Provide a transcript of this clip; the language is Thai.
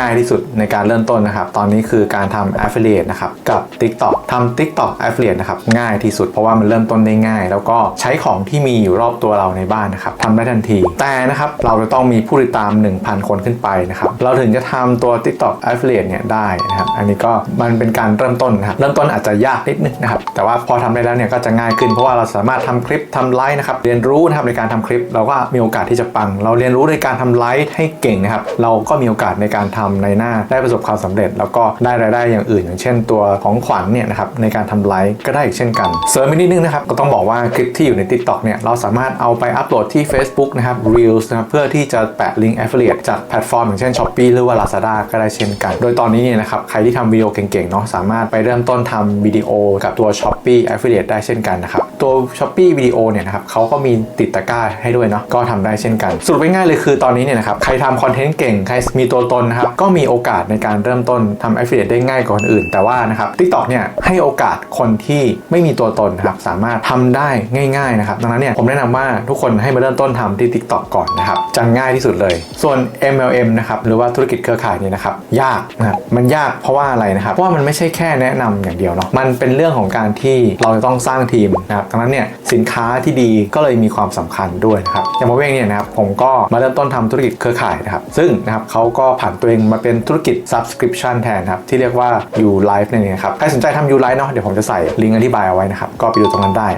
ง่ายที่สุดในการเริ่มต้นนะครับ ตอนนี้คือการทำ affiliate นะครับ กับ TikTok ทำ TikTok affiliate นะครับ ง่ายที่สุดเพราะว่ามันเริ่มต้นได้ง่าย แล้วก็ใช้ของที่มีอยู่รอบตัวเราในบ้านนะครับทำได้ทันที แต่นะครับเราจะต้องมีผู้ติดตาม 1,000 คนขึ้นไปนะครับ เราถึงจะทำตัว TikTok affiliate เนี่ยได้นะครับ อันนี้ก็มันเป็นการเริ่มต้นนะครับ เริ่มต้นอาจจะยากนิดนึงนะครับ แต่ว่าพอทำได้แล้วเนี่ยก็จะง่ายขึ้น เพราะว่าเราสามารถทำคลิปทำไลฟ์นะครับ เรียนรู้นะครับในการทำคลิป เราก็มีโอกาสที่จะปัง เราเรียนรู้ในการทำไลฟ์ให้เก่งนะครับ เราก็มีโอกาสในการทำในหน้าได้ประสบความสำเร็จ แล้วก็ได้รายได้อย่างอื่น อย่างเช่นตัวของขวัญเนี่ยนะครับในการทำไลฟ์ก็ได้อีกเช่นกันเสริมอีกนิดนึงนะครับก็ต้องบอกว่าคลิปที่อยู่ใน TikTok เนี่ยเราสามารถเอาไปอัปโหลดที่ Facebook นะครับ Reels นะครับเพื่อที่จะแปะลิงก์ affiliate จากแพลตฟอร์มอย่างเช่น Shopee หรือว่า Lazada ก็ได้เช่นกัน โดยตอนนี้เนี่ยนะครับใครที่ทำวิดีโอเก่งๆเนาะสามารถไปเริ่มต้นทำวิดีโอกับตัว Shopee affiliate ได้เช่นกันนะครับตัว Shopee วิดีโอเนี่ยนะครับเขาก็มีติดตะกร้าให้ด้วยเนาะก็ทำได้เช่นกันสรุปง่ายๆเลยคือตอนนี้เนี่ยนะครับใครทำคอนเทนต์เก่งใครมีตัวตนนะครับก็มีโอกาสในการเริ่มต้นทำ affiliate ได้ง่ายกว่าคนอื่น แต่ว่านะครับ TikTok เนี่ยให้โอกาสคนที่ไม่มีตัวตนนะครับสามารถทำได้ง่ายๆนะครับดังนั้นเนี่ยผมแนะนำว่าทุกคนให้มาเริ่มต้นทำที่ TikTok ก่อนนะครับจะง่ายที่สุดเลย ส่วน MLM นะครับหรือว่าธุรกิจเครือข่ายเนี่ยนะครับยากนะครับมันยากเพราะว่าอะไรนะครับเพราะว่ามันไม่ใช่แค่แนะนำอย่างเดียวเนาะมันเป็นเรื่องของการที่เราจะต้องสร้างทีมนะครับดังนั้นเนี่ยสินค้าที่ดีก็เลยมีความสำคัญด้วยนะครับอย่างมาเว้งเนี่ยนะครับผมก็มาเริ่มต้นทำธุรกิจเครือข่ายนะครับซึ่งนะครับเขาก็ผ่านตัวเองมาเป็นธุรกิจ subscription แทนครับ ที่เรียกว่า U Life นั่นเองครับ ใครสนใจทำ U Life เนาะเดี๋ยวผมจะใส่ลิงก์อธิบายเอาไว้นะครับ ก็ไปดูตรงนั้นได้